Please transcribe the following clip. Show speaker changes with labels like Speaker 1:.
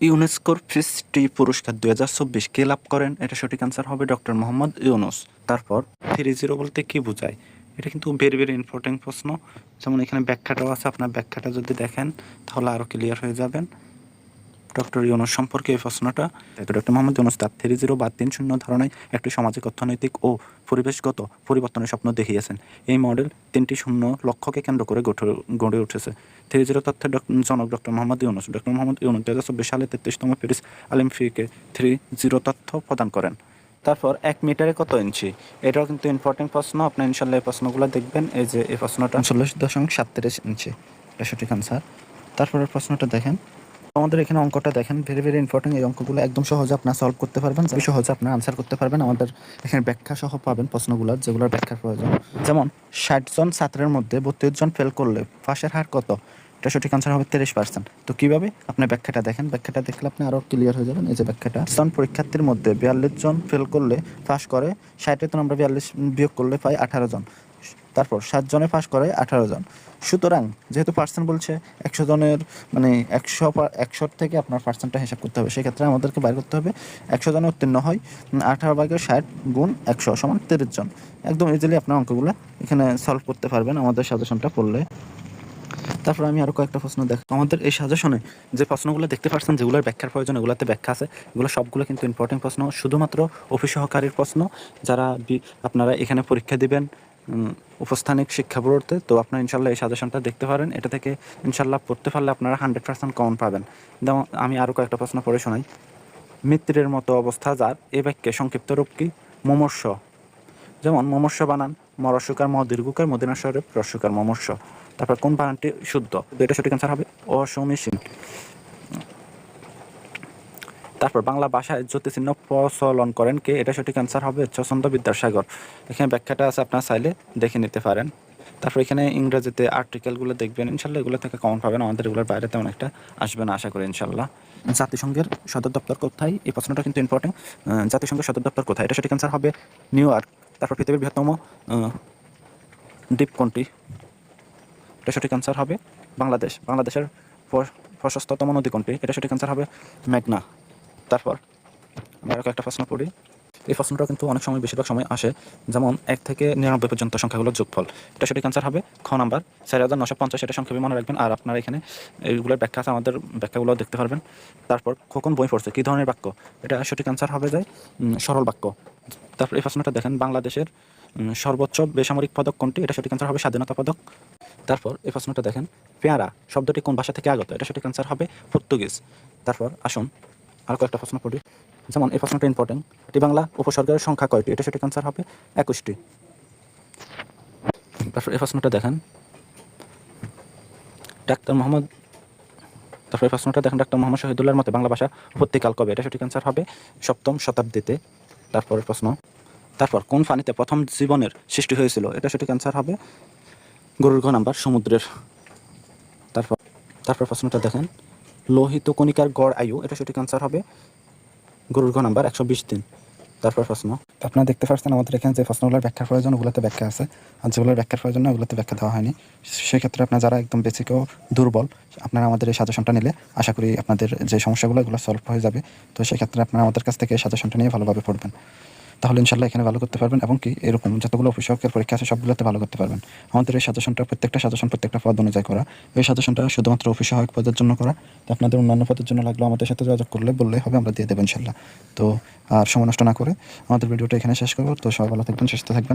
Speaker 1: ইউনেস্কোর ফিস্টি পুরস্কার দু হাজার চব্বিশ কে লাভ করেন? এটা সঠিক আনসার হবে ডক্টর মোহাম্মদ ইউনুস। তারপর থ্রি জিরো বলতে কী বোঝায়? এটা কিন্তু ভেরি ভেরি ইম্পর্টেন্ট প্রশ্ন। যেমন এখানে ব্যাখ্যাটাও আছে, আপনার ব্যাখ্যাটা যদি দেখেন তাহলে আরও ক্লিয়ার হয়ে যাবেন। ডক্টর ইউনুস সম্পর্কে এই প্রশ্নটা। ডক্টর মোহাম্মদ ইউনুস তার থ্রি জিরো বা তিন শূন্য ধারণায় একটি সামাজিক, অর্থনৈতিক ও পরিবেশগত পরিবর্তনের স্বপ্ন দেখিয়েছেন। এই মডেল তিনটি শূন্য লক্ষ্যকে কেন্দ্র করে গড়ে উঠেছে। থ্রি জিরো তথ্যের জনক ডক্টর মোহাম্মদ ইউনুস, ডক্টর মোহাম্মদ ইউনুস দু হাজার চব্বিশ সালে তেত্রিশতম প্যারিস অলিম্পিকে থ্রি জিরো তথ্য প্রদান করেন। তারপর এক মিটারে কত ইঞ্চি? এটাও কিন্তু ইম্পর্টেন্ট প্রশ্ন। আপনি ইনশাল্লাহ এই প্রশ্নগুলো দেখবেন। এই যে এই প্রশ্নটা চল্লিশ দশমিক সাতত্রিশ ইঞ্চি। এটা সঠিক আনসার তারপরের প্রশ্নটা দেখেন। আমাদের এখানে অঙ্কটা দেখেন ভেরি ভেরি ইম্পর্টেন্ট এই অঙ্কগুলো একদম সহজে আপনার সলভ করতে পারবেন। খুবই সহজে আপনার আনসার করতে পারবেন। আমাদের এখানে ব্যাখ্যা সহ পাবেন প্রশ্নগুলোর যেগুলোর ব্যাখ্যার প্রয়োজন। যেমন, ষাট জন ছাত্রের মধ্যে বত্রিশ জন ফেল করলে পাশের হার কত? এটা সঠিক আনসার হবে তিরিশ পার্সেন্ট তো কীভাবে? আপনি ব্যাখ্যাটা দেখেন। ব্যাখ্যাটা দেখলে আপনি আরও ক্লিয়ার হয়ে যাবেন। এই যে ব্যাখ্যাটা। জন পরীক্ষার্থীর মধ্যে বিয়াল্লিশ জন ফেল করলে পাস করে ষাটের তো আমরা বিয়াল্লিশ বিয়োগ করলে পাই আঠারো জন। তারপর সাত জনে পাস করে আঠারো জন। সুতরাং যেহেতু পার্সেন্ট বলছে, একশো জনের মানে একশো একশো থেকে আপনার পার্সেন্টটা হিসাব করতে হবে। সেক্ষেত্রে আমাদেরকে বাইর করতে হবে। একশো জনে উত্তীর্ণ হয় আঠারো ভাগের ষাট গুণ একশো সমান তিরিশ জন। একদম ইজিলি আপনার অঙ্কগুলো এখানে সলভ করতে পারবেন আমাদের সাজেশনটা পড়লে। তারপর আমি আরও কয়েকটা প্রশ্ন দেখ আমাদের এই সাজেশনে যে প্রশ্নগুলো দেখতে পাচ্ছেন, যেগুলোর ব্যাখ্যার প্রয়োজন, এগুলোতে ব্যাখ্যা আছে। এগুলো সবগুলো কিন্তু ইম্পর্টেন্ট প্রশ্ন। শুধুমাত্র অফিস সহকারীর প্রশ্ন, যারা আপনারা এখানে পরীক্ষা দিবেন উপস্থানিক শিক্ষা বোর্ডতে। তো আপনারা ইনশাল্লাহ এই সাজেশনটা দেখতে পারেন। এটা থেকে ইনশাল্লাহ পড়তে পারলে আপনারা হান্ড্রেড পার্সেন্ট কমন পাবেন। যেমন আমি আরও কয়েকটা প্রশ্ন পড়ে শোনাই। মিত্রের মতো অবস্থা যার, এ বাক্যে সংক্ষিপ্ত রূপ কি? মমর্ষ যেমন মমর্ষ বানান মরস্যকার ম দীর্ঘকার মদিনা শহরে রস্যকার মমর্ষ তারপর কোন বানানটি শুদ্ধ? এটা সঠিক অ্যান্সার হবে? অসমীচীন তারপর বাংলা ভাষায় জ্যোতিচিহ্ন প্রচলন করেন কে? এটা সঠিক অ্যান্সার হবে চন্দ বিদ্যাসাগর। এখানে ব্যাখ্যাটা আছে, আপনার চাইলে দেখে নিতে পারেন। তারপর এখানে ইংরেজিতে আর্টিকেলগুলো দেখবেন। ইনশাল্লাহ এগুলো থেকে কমন পাবেন। আমাদের এগুলোর বাইরে তেমন একটা আসবে না, আশা করি ইনশাল্লাহ। জাতিসংঘের সদর দপ্তর কোথায়? এই প্রশ্নটা কিন্তু ইম্পর্টেন্ট জাতিসংঘের সদর দপ্তর কোথায়? এটা সঠিক অ্যান্সার হবে নিউ ইয়র্ক। তারপর পৃথিবীর বৃহত্তম দ্বীপ কোনটি? এটা সঠিক অ্যান্সার হবে বাংলাদেশ। বাংলাদেশের প্রশস্ততম নদী কোনটি? এটা সঠিক অ্যান্সার হবে মেঘনা। তারপর আমরা আরও একটা প্রশ্ন পড়ি। এই প্রশ্নটা কিন্তু অনেক সময়, বেশিরভাগ সময় আসে। যেমন, এক থেকে নিরানব্বই পর্যন্ত সংখ্যাগুলোর যোগফল। এটা সঠিক অ্যান্সার হবে খ নাম্বার। চার হাজার নশো পঞ্চাশ, এটা সংক্ষেপে মনে রাখবেন। আর আপনারা এখানে এইগুলোর ব্যাখ্যা আছে, আমাদের ব্যাখ্যাগুলো দেখতে পারবেন। তারপর খোকন বই পড়ছে? কী ধরনের বাক্য? এটা সঠিক অ্যান্সার হবে যায় সরল বাক্য। তারপর এই প্রশ্নটা দেখেন, বাংলাদেশের সর্বোচ্চ বেসামরিক পদক কোনটি? এটা সঠিক অ্যান্সার হবে স্বাধীনতা পদক। তারপর এই প্রশ্নটা দেখেন, পেয়ারা শব্দটি কোন ভাষা থেকে আগত? এটা সঠিক অ্যান্সার হবে পর্তুগিজ। তারপর আসুন আর কয়েকটা প্রশ্ন পড়ি যেমন, এই প্রশ্নটা ইম্পর্টেন্ট এটি বাংলা উপসর্গের সংখ্যা কয়টি? এটা সঠিক অ্যান্সার হবে একুশটি। তারপর এই প্রশ্নটা দেখেন। ডাক্তার মোহাম্মদ তারপর প্রশ্নটা দেখেন, ডাক্তার মোহাম্মদ শহীদুল্লাহর মতে বাংলা ভাষা উপত্যকাল কবে? এটা সঠিক অ্যান্সার হবে সপ্তম শতাব্দীতে। তারপরের প্রশ্ন। তারপর, কোন ফানিতে প্রথম জীবনের সৃষ্টি হয়েছিল? এটা সঠিক অ্যান্সার হবে গরুর ঘ নাম্বার সমুদ্রের। তারপর তারপর প্রশ্নটা দেখেন। লোহিত কণিকার গড় আয়ু, এটা সঠিক অ্যান্সার হবে গরুর ঘ নাম্বার একশো বিশ দিন। তারপর প্রশ্ন, আপনারা দেখতে পাচ্ছেন আমাদের এখানে যে প্রশ্নগুলোর ব্যাখ্যার প্রয়োজন ওগুলোতে ব্যাখ্যা আছে। আর যেগুলোর ব্যাখ্যার প্রয়োজন না ওগুলোতে ব্যাখ্যা দেওয়া হয়নি। সেক্ষেত্রে আপনারা যারা একদম বেসিক ও দুর্বল, আপনারা আমাদের এই সাজেশনটা নিলে আশা করি আপনাদের যে সমস্যাগুলো, এগুলো সলভ হয়ে যাবে। তো সেক্ষেত্রে আপনারা আমাদের কাছ থেকে সাজেশনটা নিয়ে ভালোভাবে পড়বেন। তাহলে ইনশাল্লাহ এখানে ভালো করতে পারবেন এবং কি এরকম যতগুলো অফিসকের পরীক্ষা আছে সবগুলোতে ভালো করতে পারবেন। আমাদের এই সাজেশনটা প্রত্যেকটা সাজেশন প্রত্যেকটা পদ অনুযায়ী করা। এই সাজেশনটা শুধুমাত্র অফিস সহায়ক পদের জন্য করা। তো আপনাদের অন্যান্য পদের জন্য লাগল আমাদের সাথে যোগাযোগ করলে, বললেই হবে, আমরা দিয়ে দেবো ইনশাল্লাহ তো আর সময় নষ্ট না করে আমাদের ভিডিওটা এখানে শেষ করব। তো সবাই ভালো থাকবেন, সুস্থ থাকবেন।